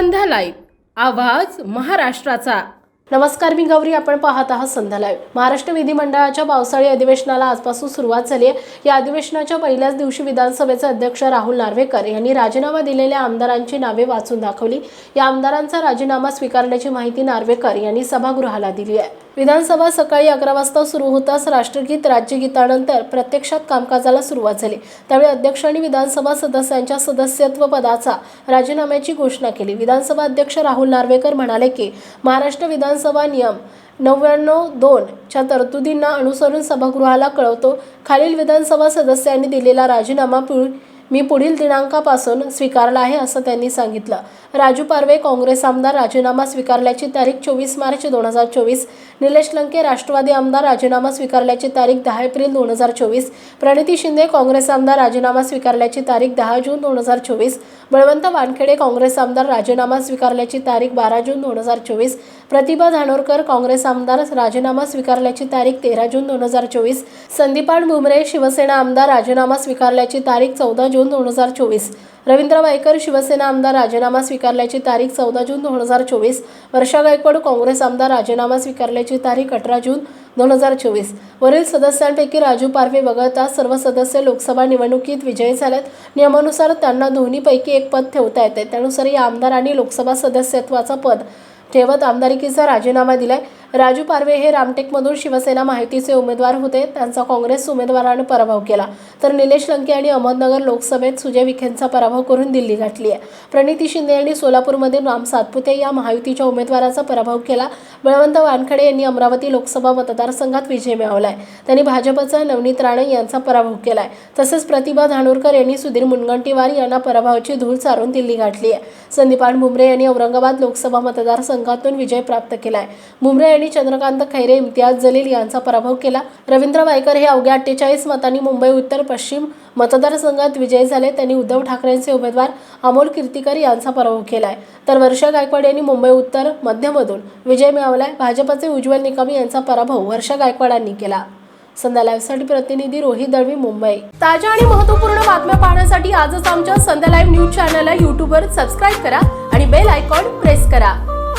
संध्या live आवाज महाराष्ट्राचा. नमस्कार मी गौरी. आपण पाहत आहात संध्या लाईव्ह महाराष्ट्र विधिमंडळाच्या पावसाळी अधिवेशनाला आजपासून सुरुवात झाली आहे. या अधिवेशनाच्या पहिल्याच दिवशी विधानसभेचे अध्यक्ष राहुल नार्वेकर यांनी राजीनामा दिलेल्या आमदारांची नावे वाचून दाखवली. या आमदारांचा राजीनामा स्वीकारण्याची माहिती नार्वेकर यांनी सभागृहाला दिली आहे. विधानसभा सकाळी अकरा वाजता सुरू होताच राष्ट्रगीत राज्यगीतानंतर प्रत्यक्षात कामकाजाला सुरुवात झाली. त्यावेळी अध्यक्ष आणि विधानसभा सदस्यांच्या सदस्यत्व पदाचा राजीनाम्याची घोषणा केली. विधानसभा अध्यक्ष राहुल नार्वेकर म्हणाले की महाराष्ट्र विधानसभा नियम नव्याण्णव दोन च्या तरतुदींना अनुसरून सभागृहाला कळवतो. खालील विधानसभा सदस्यांनी दिलेला राजीनामा पुढ मी पुढील दिनांकापासून स्वीकारला आहे असं त्यांनी सांगितलं. राजू पारवे काँग्रेस आमदार राजीनामा स्वीकारल्याची तारीख चोवीस मार्च दोन हजार चोवीस. निलेश लंके राष्ट्रवादी आमदार राजीनामा स्वीकारल्याची तारीख दहा एप्रिल दोन हजार चोवीस. प्रणिती शिंदे काँग्रेस आमदार राजीनामा स्वीकारल्याची तारीख दहा जून दोन हजार चोवीस. बळवंत वानखेडे काँग्रेस आमदार राजीनामा स्वीकारल्याची तारीख बारा जून दोन हजार चोवीस. प्रतिभा धानोरकर काँग्रेस आमदार राजीनामा स्वीकारल्याची तारीख तेरा जून दोन हजार चोवीस. संदीपान भुमरे शिवसेना आमदार राजीनामा स्वीकारल्याची तारीख चौदा जून दोन हजार चोवीस. रवींद्र वायकर शिवसेना आमदार राजीनामा स्वीकारल्याची तारीख चौदा जून दोन हजार चोवीस. वर्षा गायकवाड काँग्रेस आमदार राजीनामा स्वीकारल्याची तारीख अठरा जून दोन हजार चोवीस. वरील सदस्यांपैकी राजू पारवे वगळता सर्व सदस्य लोकसभा निवडणुकीत विजयी झाल्यात नियमानुसार त्यांना दोन्हीपैकी एक पद ठेवता येते. त्यानुसार या आमदारांनी लोकसभा सदस्यत्वाचं पद ठेवत आमदारकीचा राजीनामा दिलाय. राजू पारवे हे रामटेकमधून शिवसेना माहितीचे उमेदवार होते. त्यांचा काँग्रेस उमेदवारानं पराभव केला. तर निलेश लंके आणि अहमदनगर लोकसभेत सुजय विखेंचा पराभव करून दिल्ली गाठली आहे प्रणिती शिंदे यांनी सोलापूरमध्ये राम सातपुते या महायुतीच्या उमेदवाराचा पराभव केला. बळवंत वानखडे यांनी अमरावती लोकसभा मतदारसंघात विजय मिळवलाय. त्यांनी भाजपचा नवनीत राणे यांचा पराभव केलाय. तसेच प्रतिभा धानोरकर यांनी सुधीर मुनगंटीवार यांना पराभवाची धूळ चारून दिल्ली गाठली आहे संदीपान भुमरे यांनी औरंगाबाद लोकसभा मतदारसंघातून विजय प्राप्त केलाय. भुमरे यांनी चंद्रकांत खैरे इम्तियाज जलील यांचा पराभव केला. रवींद्र वायकर हे अवघ्या अठ्ठेचाळीस मतांनी मुंबई उत्तर पश्चिम मतदारसंघात विजयी झाले. त्यांनी उद्धव ठाकरेंचे उमेदवार अमोल कीर्तिकर यांचा पराभव केलाय. तर वर्षा गायकवाड यांनी मुंबई उत्तर मध्यमधून विजय मिळवलाय. भाजपचे उज्ज्वल निकम यांचा पराभव वर्षा गायकवाडांनी केला. संध्या लाईव्हसाठी प्रतिनिधी रोहित दळवी मुंबई. ताज्या आणि महत्त्वपूर्ण बातम्या पाहण्यासाठी आजच आमच्या संध्या लाईव्ह न्यूज चॅनलला यूट्यूबवर सबस्क्राईब करा आणि बेल आयकॉन प्रेस करा.